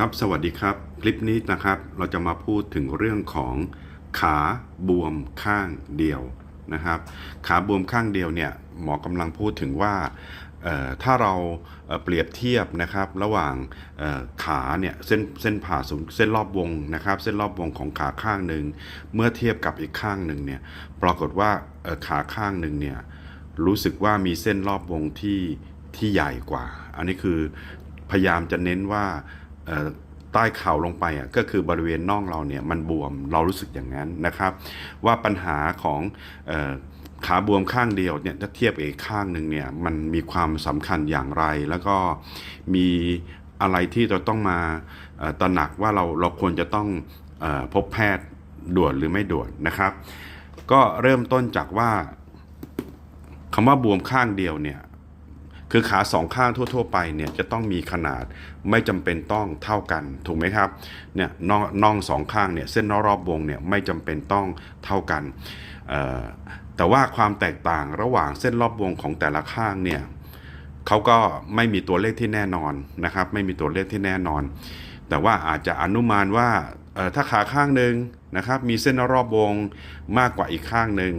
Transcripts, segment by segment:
ครับสวัสดีครับ คลิปนี้นะครับเราจะมาพูดถึงเรื่องของขาบวมข้างเดียวนะครับ ขาบวมข้างเดียวเนี่ยหมอกำลังพูดถึงว่าถ้าเราเปรียบเทียบนะครับระหว่างขาเนี่ยเส้นเส้นผ่าศูนย์เส้นรอบวงนะครับ เส้นรอบวงของขาข้างหนึ่งเมื่อเทียบกับอีกข้างหนึ่งเนี่ยปรากฏว่าขาข้างหนึ่งเนี่ยรู้สึกว่ามีเส้นรอบวงที่ที่ใหญ่กว่า อันนี้คือพยายามจะเน้นว่า ใต้เข่าลงไปอะก็คือบริเวณน่องเราเนี่ยมันบวมเรารู้สึกอย่างนั้นนะครับ ว่าปัญหาของออขาบวมข้างเดียวเนี่ยถ้าเทียบกับอีกข้างหนึ่งเนี่ยมันมีความสำคัญอย่างไร แล้วก็มีอะไรที่เราต้องมาตระหนักว่าเราเราควรจะต้องออพบแพทย์ด่วนหรือไม่ด่วนนะครับ ก็เริ่มต้นจากว่าคำว่าบวมข้างเดียวเนี่ย คือขาสองข้างทั่ว ๆ ไปเนี่ยจะต้องมีขนาดไม่จำเป็นต้องเท่ากันถูกไหมครับเนี่ยน่องน่องสองข้างเนี่ยเส้นรอบวงเนี่ยไม่จำเป็นต้องเท่ากัน แต่ว่าความแตกต่างระหว่างเส้นรอบวงของแต่ละข้างเนี่ยเขาก็ไม่มีตัวเลขที่แน่นอนนะครับไม่มีตัวเลขที่แน่นอน แต่ว่าอาจจะอนุมานว่าถ้าขาข้างหนึ่งนะครับมีเส้นรอบวงมากกว่าอีกข้างหนึ่ง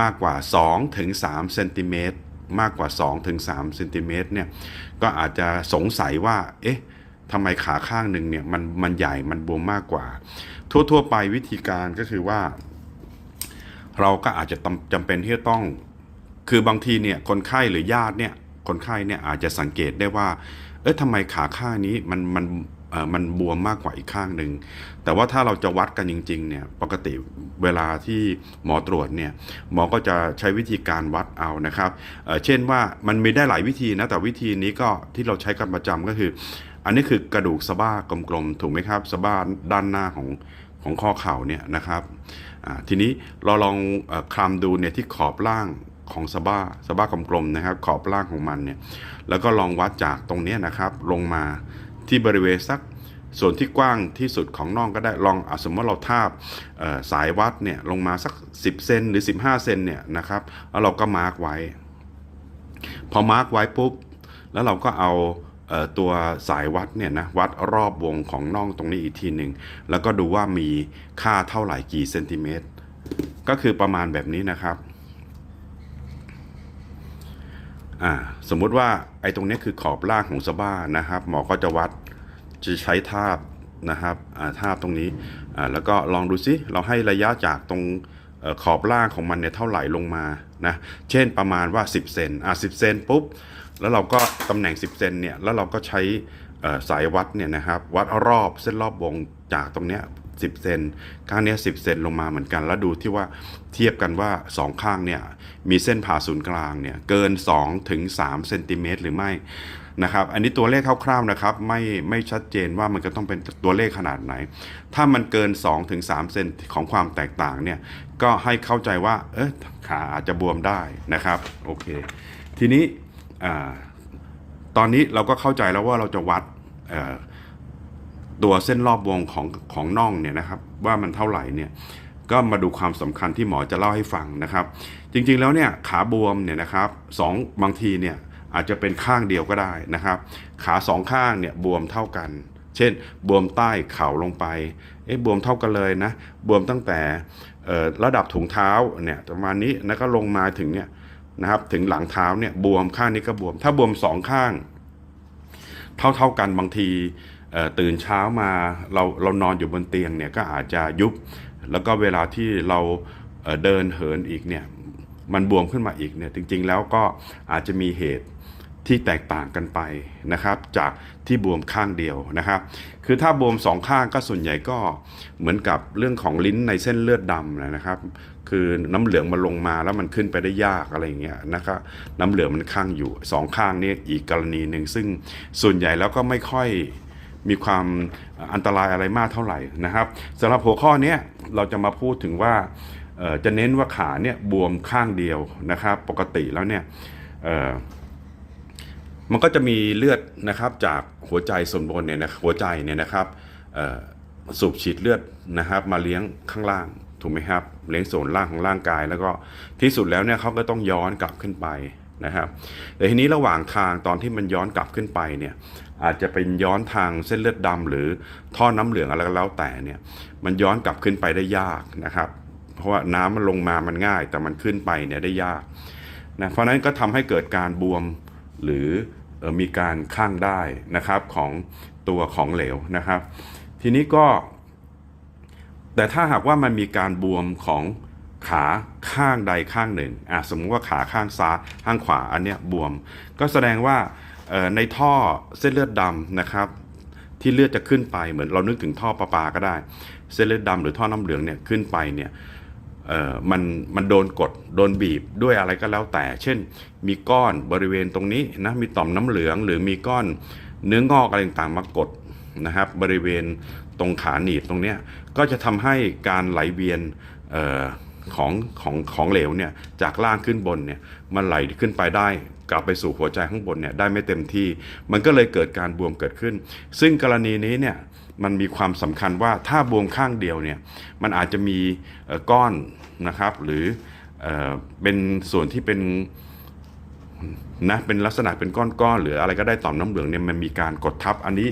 มากกว่า2ถึง3เซนติเมตร มากกว่า2ถึง3เซนติเมตรเนี่ยก็อาจจะสงสัยว่า เอ๊ะทำไมขาข้างหนึ่งเนี่ยมันมันใหญ่มันบวมมากกว่า ทั่ว ๆ ไปวิธีการก็คือว่า เราก็อาจจะจำเป็นที่จะต้อง คือบางทีเนี่ยคนไข้หรือญาติเนี่ยคนไข้เนี่ยอาจจะสังเกตได้ว่า เอ๊ะทำไมขาข้างนี้มันมัน มันบวมมากกว่าอีกข้างหนึ่ง แต่ว่าถ้าเราจะวัดกันจริงๆเนี่ยปกติเวลาที่หมอตรวจเนี่ยหมอก็จะใช้วิธีการวัดเอานะครับเเช่นว่ามันมีได้หลายวิธีนะแต่วิธีนี้ก็ที่เราใช้กันประจำก็คือ อันนี้คือกระดูกสะบ้ากลมๆถูกไหมครับสะบ้าด้านหน้าของของข้อเข่าเนี่ยนะครับทีนี้เราลองอคลำดูเนี่ยที่ขอบล่างของสะบ้าสะบ้ากลมๆนะครับ ขอบล่างของมันเนี่ยแล้วก็ลองวัดจากตรงนี้นะครับ ลงมาที่บริเวณสัก ส่วนที่กว้างที่สุดของน่องก็ได้ลองอสมมติเราทาบสายวัดเนี่ยลงมาสัก 10 เซนหรือ 15 เซนเนี่ยนะครับแล้วเราก็มาร์กไว้ พอมาร์กไว้ปุ๊บ แล้วเราก็เอาเออตัวสายวัดเนี่ยนะวัดรอบวงของน่องตรงนี้อีกทีหนึ่งแล้วก็ดูว่ามีค่าเท่าไหร่กี่เซนติเมตรก็คือประมาณแบบนี้นะครับสมมุติว่าไอ้ตรงนี้คือขอบล่างของสะบ้านะครับ หมอก็จะวัด จะใช้ทาบนะครับอ่าทาบตรงนี้แล้วก็ลองดูซิเราให้ระยะจากตรงอขอบล่างของมันเนี่ยเท่าไหร่ลงมานะเช่นประมาณว่า 10 เซนอะ10 เซนปุ๊บแล้วเราก็ตำแหน่ง 10 เซนเนี่ยแล้วเราก็ใช้สายวัดเนี่ยนะครับวัดรอบเส้นรอบวงจากตรงเนี้ย10 เซนข้างเนี้ย10 เซนลงมาเหมือนกัน แล้วดูที่ว่าเทียบกันว่า 2 ข้างเนี่ยมีเส้นผ่าศูนย์กลางเนี่ยเกิน2ถึง3เซนติเมตรหรือไม่ นะครับ อันนี้ตัวเลขคร่าวๆนะครับไม่ไม่ชัดเจนว่ามันจะต้องเป็นตัวเลขขนาดไหน ถ้ามันเกิน2ถึง3เซนของความแตกต่างเนี่ยก็ให้เข้าใจว่าเออขาอาจจะบวมได้นะครับโอเคทีนี้ตอนนี้เราก็เข้าใจแล้วว่าเราจะวัดตัวเส้นรอบวงของของน่องเนี่ยนะครับว่ามันเท่าไหร่เนี่ยก็มาดูความสำคัญที่หมอจะเล่าให้ฟังนะครับ จริงๆแล้วเนี่ยขาบวมเนี่ยนะครับสองบางทีเนี่ย อาจจะเป็นข้างเดียวก็ได้นะครับ ขาสองข้างเนี่ยบวมเท่ากัน เช่น บวมใต้เข่าลงไป เอ๊ะบวมเท่ากันเลยนะ บวมตั้งแต่ระดับถุงเท้าเนี่ยประมาณนี้แล้วก็ลงมาถึงเนี่ยนะครับถึงหลังเท้าเนี่ยบวมข้างนี้ก็บวม ถ้าบวมสองข้าง เท่าเท่ากันบางทีตื่นเช้ามาเราเรานอนอยู่บนเตียงเนี่ยก็อาจจะยุบ แล้วก็เวลาที่เราเดินเหินอีกเนี่ยมันบวมขึ้นมาอีกเนี่ยจริงๆแล้วก็อาจจะมีเหตุ ที่แตกต่างกันไปนะครับ จากที่บวมข้างเดียวนะครับ คือถ้าบวมสองข้างก็ส่วนใหญ่ก็เหมือนกับเรื่องของลิ้นในเส้นเลือดดำนะครับ คือน้ำเหลืองมันลงมาแล้วมันขึ้นไปได้ยากอะไรอย่างเงี้ยนะครับน้ำเหลืองมันข้างอยู่สองข้างนี่อีกกรณีหนึ่งซึ่งส่วนใหญ่แล้วก็ไม่ค่อยมีความอันตรายอะไรมากเท่าไหร่นะครับสำหรับหัวข้อนี้เราจะมาพูดถึงว่าจะเน้นว่าขาเนี่ยบวมข้างเดียวนะครับ ปกติแล้วเนี่ย มันก็จะมีเลือดนะครับจากหัวใจส่วนบนเนี่ยนะหัวใจเนี่ยนะครับสูบฉีดเลือดนะครับมาเลี้ยงข้างล่างถูกไหมครับเลี้ยงส่วนล่างของร่างกาย แล้วก็ที่สุดแล้วเนี่ยเขาก็ต้องย้อนกลับขึ้นไปนะครับแต่ทีนี้ระหว่างทางตอนที่มันย้อนกลับขึ้นไปเนี่ยอาจจะเป็นย้อนทางเส้นเลือดดำหรือท่อน้ำเหลืองอะไรก็แล้วแต่เนี่ยมันย้อนกลับขึ้นไปได้ยากนะครับ เพราะว่าน้ำมันลงมามันง่าย แต่มันขึ้นไปเนี่ยได้ยากนะเพราะนั้นก็ทำให้เกิดการบวมหรือ มีการข้างได้นะครับของตัวของเหลวนะครับ ทีนี้ก็ แต่ถ้าหากว่ามันมีการบวมของขาข้างใดข้างหนึ่งอะสมมติว่าขาข้างซ้ายข้างขวาอันเนี้ยบวม ก็แสดงว่าในท่อเส้นเลือดดำนะครับ ที่เลือดจะขึ้นไปเหมือนเรานึกถึงท่อประปาก็ได้ เส้นเลือดดำหรือท่อน้ำเหลืองเนี่ยขึ้นไปเนี่ย มันมันโดนกดโดนบีบด้วยอะไรก็แล้วแต่ เช่น มีก้อนบริเวณตรงนี้นะมีต่อมน้ำเหลือง หรือมีก้อนเนื้องอกอะไรต่างๆมากดนะครับ บริเวณตรงขาหนีบตรงเนี้ยก็จะทำให้การไหลเวียนออของของของเหลวเนี่ยจากล่างขึ้นบนเนี่ยมันไหลขึ้นไปได้กลับไปสู่หัวใจข้างบนเนี่ยได้ไม่เต็มที่ มันก็เลยเกิดการบวมเกิดขึ้น ซึ่งกรณีนี้เนี่ย มันมีความสำคัญว่าถ้าบวมข้างเดียวเนี่ยมันอาจจะมีก้อนนะครับหรือเออเป็นส่วนที่เป็นนะเป็นลักษณะเป็นก้อนๆหรืออะไรก็ได้ต่อมน้ำเหลืองเนี่ยมันมีการกดทับอันนี้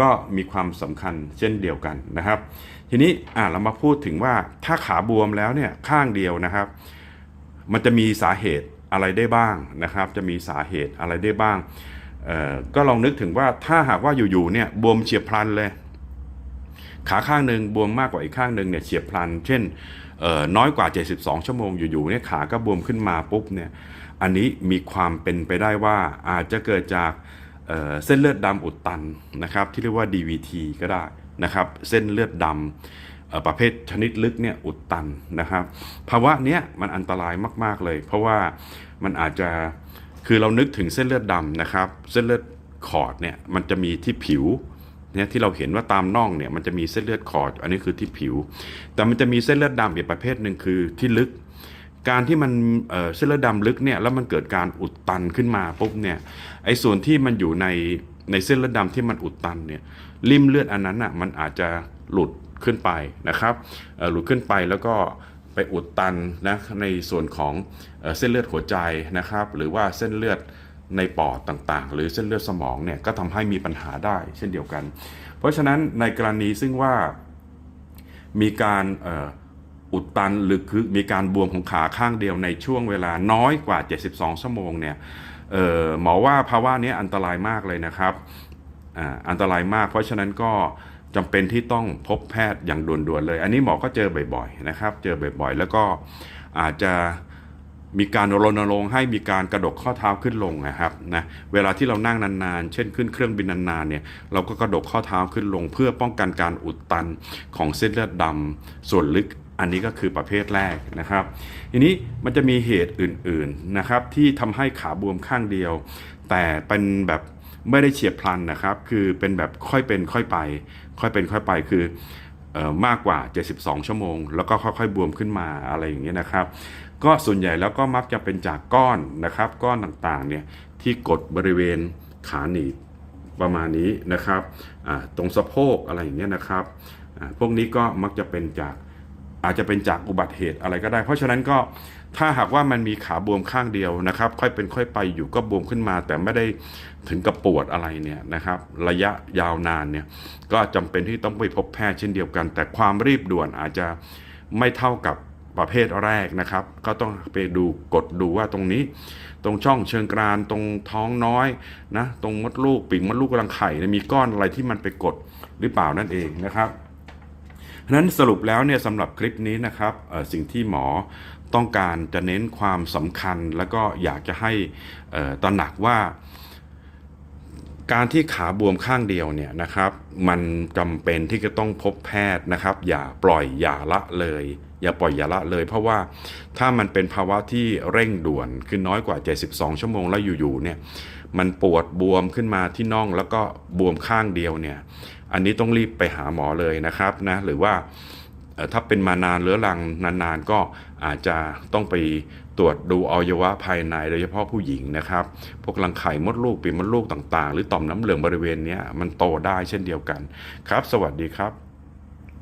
ก็มีความสำคัญเช่นเดียวกันนะครับ ทีนี้อะเรามาพูดถึงว่าถ้าขาบวมแล้วเนี่ยข้างเดียวนะครับ มันจะมีสาเหตุอะไรได้บ้างนะครับ จะมีสาเหตุอะไรได้บ้างก็ลองนึกถึงว่าถ้าหากว่าอยู่ๆเนี่ยบวมเฉียบพลันเลย ขาข้างหนึ่งบวมมากกว่าอีกข้างหนึ่งเนี่ยเฉียบพลัน เช่นน้อยกว่า 72 ชั่วโมงอยู่ๆเนี่ยขาก็บวมขึ้นมาปุ๊บเนี่ยอันนี้มีความเป็นไปได้ว่าอาจจะเกิดจากเเส้นเลือดดำอุดตันนะครับที่เรียกว่า DVT ก็ได้นะครับเส้นเลือดดำประเภทชนิดลึกเนี่ยอุดตันนะครับภาวะเนี้ยมันอันตรายมาก ๆเลย เพราะว่ามันอาจจะคือเรานึกถึงเส้นเลือดดำนะครับเส้นเลือดขอดเนี่ยมันจะมีที่ผิว เนี่ยที่เราเห็นว่าตามน่องเนี่ยมันจะมีเส้นเลือดขอดอันนี้คือที่ผิว แต่มันจะมีเส้นเลือดดำอีกประเภทหนึ่งคือที่ลึก การที่มันเเส้นเลือดดำลึกเนี่ยแล้วมันเกิดการอุดตันขึ้นมาปุ๊บเนี่ยไอ้ส่วนที่มันอยู่ในในเส้นเลือดดำที่มันอุดตันเนี่ยริมเลือดอันนั้นอะมันอาจจะหลุดขึ้นไปนะครับหลุดขึ้นไปแล้วก็ไปอุดตันนะในส่วนของเอเส้นเลือดหัวใจนะครับ หรือว่าเส้นเลือด ในปอดต่างๆ หรือเส้นเลือดสมองเนี่ยก็ทำให้มีปัญหาได้เช่นเดียวกัน เพราะฉะนั้นในกรณีซึ่งว่ามีการอุดตันหรือคือมีการบวมของขาข้างเดียวในช่วงเวลาน้อยกว่า 72 ชั่วโมงเนี่ยหมอว่าภาวะนี้อันตรายมากเลยนะครับออันตรายมาก เพราะฉะนั้นก็จำเป็นที่ต้องพบแพทย์อย่างด่วนๆเลย อันนี้หมอก็เจอบ่อยๆนะครับ เจอบ่อยๆ แล้วก็อาจจะ มีการรณรงค์ให้มีการกระดกข้อเท้าขึ้นลงนะครับนะเวลาที่เรานั่งนานๆ เช่นขึ้นเครื่องบินนานๆเนี่ยเราก็กระดกข้อเท้าขึ้นลง เพื่อป้องกันการอุดตันของเส้นเลือดดำส่วนลึกอันนี้ก็คือประเภทแรกนะครับ ทีนี้มันจะมีเหตุอื่นๆนะครับที่ทำให้ขาบวมข้างเดียว แต่เป็นแบบไม่ได้เฉียบพลันนะครับ คือเป็นแบบค่อยเป็นค่อยไป ค่อยเป็นค่อยไปคือเอ่อ มากกว่า 72 ชั่วโมง แล้วก็ค่อยๆ บวมขึ้นมาอะไรอย่างเงี้ยนะครับ ก็ส่วนใหญ่แล้วก็มักจะเป็นจากก้อนนะครับ ก้อนต่างๆเนี่ยที่กดบริเวณขาหนีบประมาณนี้นะครับตรงสะโพกอะไรอย่างเงี้ยนะครับพวกนี้ก็มักจะเป็นจาก อาจจะเป็นจากอุบัติเหตุอะไรก็ได้ เพราะฉะนั้นก็ถ้าหากว่ามันมีขาบวมข้างเดียวนะครับ ค่อยเป็นค่อยไปอยู่ก็บวมขึ้นมา แต่ไม่ได้ถึงกับปวดอะไรเนี่ยนะครับ ระยะยาวนานเนี่ยก็จำเป็นที่ต้องไปพบแพทย์เช่นเดียวกัน แต่ความรีบด่วนอาจจะไม่เท่ากับประเภทแรกนะครับ ก็ต้องไปดูกดดูว่าตรงนี้ ตรงช่องเชิงกรานตรงท้องน้อยนะตรงมดลูกปีกมดลูกกำลังไข่มีก้อนอะไรที่มันไปกดหรือเปล่านั่นเองนะครับะนั้นสรุปแล้วเนี่ยสำหรับคลิปนี้นะครับสิ่งที่หมอต้องการจะเน้นความสำคัญ แล้วก็อยากจะให้ตระหนักว่า การที่ขาบวมข้างเดียวเนี่ยนะครับมันจำเป็นที่จะต้องพบแพทย์นะครับ อย่าปล่อยอย่าละเลย อย่าปล่อยอย่าละเลย เพราะว่าถ้ามันเป็นภาวะที่เร่งด่วนคือน้อยกว่า 72 ชั่วโมงแล้วอยู่ๆเนี่ย มันปวดบวมขึ้นมาที่น่องแล้วก็บวมข้างเดียวเนี่ย อันนี้ต้องรีบไปหาหมอเลยนะครับนะหรือว่าถ้าเป็นมานานเรื้อรังนานๆ ก็อาจจะต้องไปตรวจดูอวัยวะภายในโดยเฉพาะผู้หญิงนะครับ พวกรังไข่มดลูกปีมดลูกต่างๆ หรือต่อมน้ำเหลืองบริเวณนี้มันโตได้เช่นเดียวกันครับ สวัสดีครับ